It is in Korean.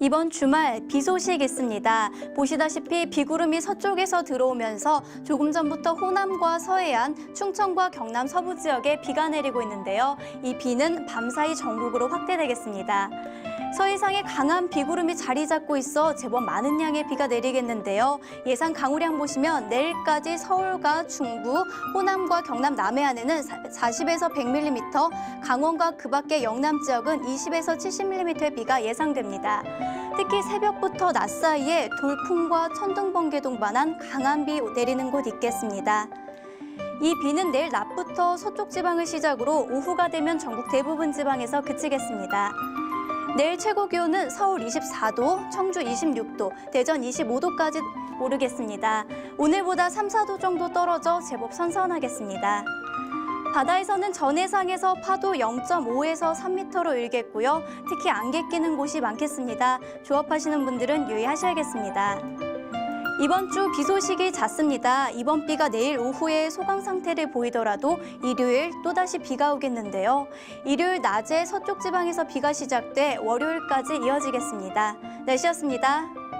이번 주말 비 소식 있습니다. 보시다시피 비구름이 서쪽에서 들어오면서 조금 전부터 호남과 서해안, 충청과 경남 서부 지역에 비가 내리고 있는데요. 이 비는 밤사이 전국으로 확대되겠습니다. 서해상에 강한 비구름이 자리 잡고 있어 제법 많은 양의 비가 내리겠는데요. 예상 강우량 보시면 내일까지 서울과 중부, 호남과 경남 남해안에는 40에서 100mm, 강원과 그 밖의 영남 지역은 20에서 70mm의 비가 예상됩니다. 특히 새벽부터 낮 사이에 돌풍과 천둥 번개 동반한 강한 비 내리는 곳 있겠습니다. 이 비는 내일 낮부터 서쪽 지방을 시작으로 오후가 되면 전국 대부분 지방에서 그치겠습니다. 내일 최고 기온은 서울 24도, 청주 26도, 대전 25도까지 오르겠습니다. 오늘보다 3, 4도 정도 떨어져 제법 선선하겠습니다. 바다에서는 전해상에서 파도 0.5에서 3m로 일겠고요. 특히 안개 끼는 곳이 많겠습니다. 조업하시는 분들은 유의하셔야겠습니다. 이번 주 비 소식이 잦습니다. 이번 비가 내일 오후에 소강 상태를 보이더라도 일요일 또다시 비가 오겠는데요. 일요일 낮에 서쪽 지방에서 비가 시작돼 월요일까지 이어지겠습니다. 날씨였습니다.